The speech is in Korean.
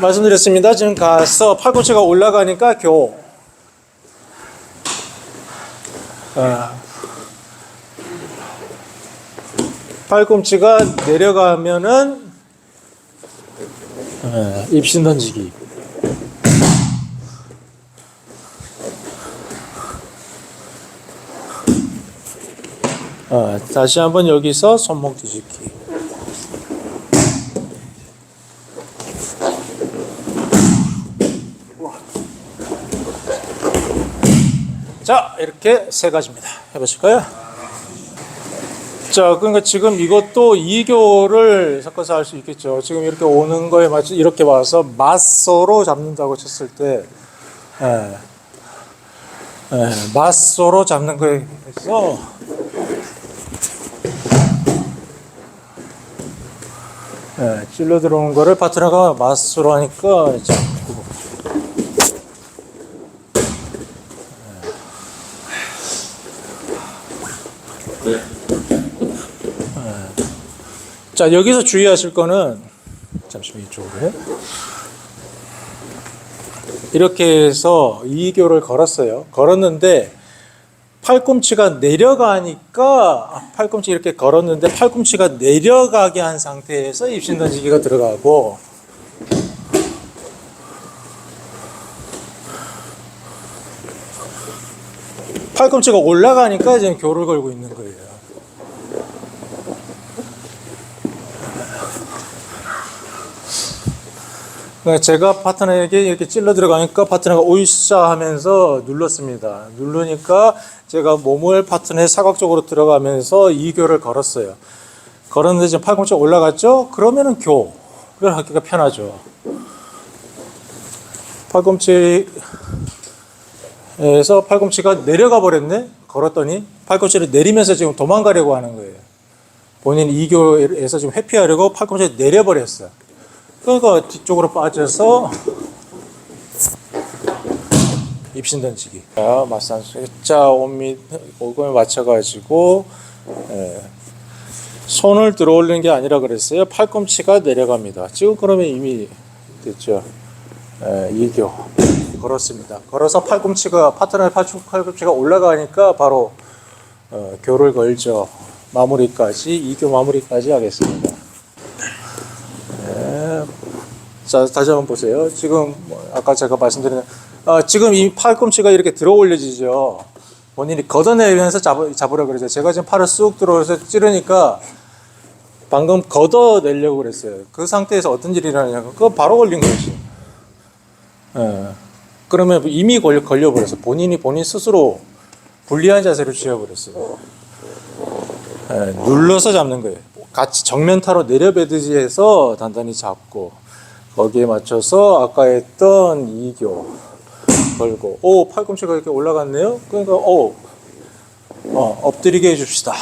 말씀드렸습니다. 지금 가서 팔꿈치가 올라가니까 교. 아. 팔꿈치가 내려가면은 아, 입신 던지기. 아, 다시 한번 여기서 손목 뒤집기. 자, 이렇게 세 가지입니다. 해보실까요? 자, 그러니까 지금 이것도 2교를 섞어서 할 수 있겠죠. 지금 이렇게 오는 거에 맞춰 이렇게 와서 맞서로 잡는다고 쳤을 때, 예, 예, 맞서로 잡는 거에 해서 예, 찔러 들어오는 거를 파트너가 맞서로 하니까 잡고 자 여기서 주의하실 거는 잠시만 이쪽으로 해. 이렇게 해서 2교를 걸었어요. 걸었는데 팔꿈치가 내려가니까 아, 팔꿈치 이렇게 걸었는데 팔꿈치가 내려가게 한 상태에서 입신 던지기가 들어가고 팔꿈치가 올라가니까 지금 교를 걸고 있는 거예요. 그러니까 제가 파트너에게 이렇게 찔러 들어가니까 파트너가 오이샤 하면서 눌렀습니다. 누르니까 제가 몸을 파트너의 사각적으로 들어가면서 2교를 걸었어요. 걸었는데 지금 팔꿈치 올라갔죠? 그러면은 교를 하기가 편하죠. 팔꿈치 에서 팔꿈치가 내려가 버렸네? 걸었더니 팔꿈치를 내리면서 지금 도망가려고 하는 거예요. 본인 2교에서 지금 회피하려고 팔꿈치를 내려버렸어요. 그러니까 뒤쪽으로 빠져서 입신 던지기. 자, 맞선 자, 오미 오금에 맞춰가지고 예, 손을 들어올리는 게 아니라 그랬어요. 팔꿈치가 내려갑니다. 지금 그러면 이미 됐죠. 예, 이교 걸었습니다. 걸어서 팔꿈치가 파트너의 팔꿈- 팔꿈치가 올라가니까 바로 어, 교를 걸죠. 마무리까지 이교 마무리까지 하겠습니다. 네. 자 다시 한번 보세요. 지금 뭐 아까 제가 말씀드린 아, 지금 이 팔꿈치가 이렇게 들어 올려지죠. 본인이 걷어내면서 잡으, 잡으라 그러죠. 제가 지금 팔을 쑥 들어서 찌르니까 방금 걷어내려고 그랬어요. 그 상태에서 어떤 일이 일어나냐면 그거 바로 걸린 거지. 예. 그러면 이미 걸려, 걸려버려서 본인이 본인 스스로 불리한 자세를 취해버렸어요. 예, 눌러서 잡는 거예요. 같이 정면타로 내려배듯이 해서 단단히 잡고 거기에 맞춰서 아까 했던 2교 걸고 오 팔꿈치가 이렇게 올라갔네요. 그러니까 오 어, 엎드리게 해줍시다.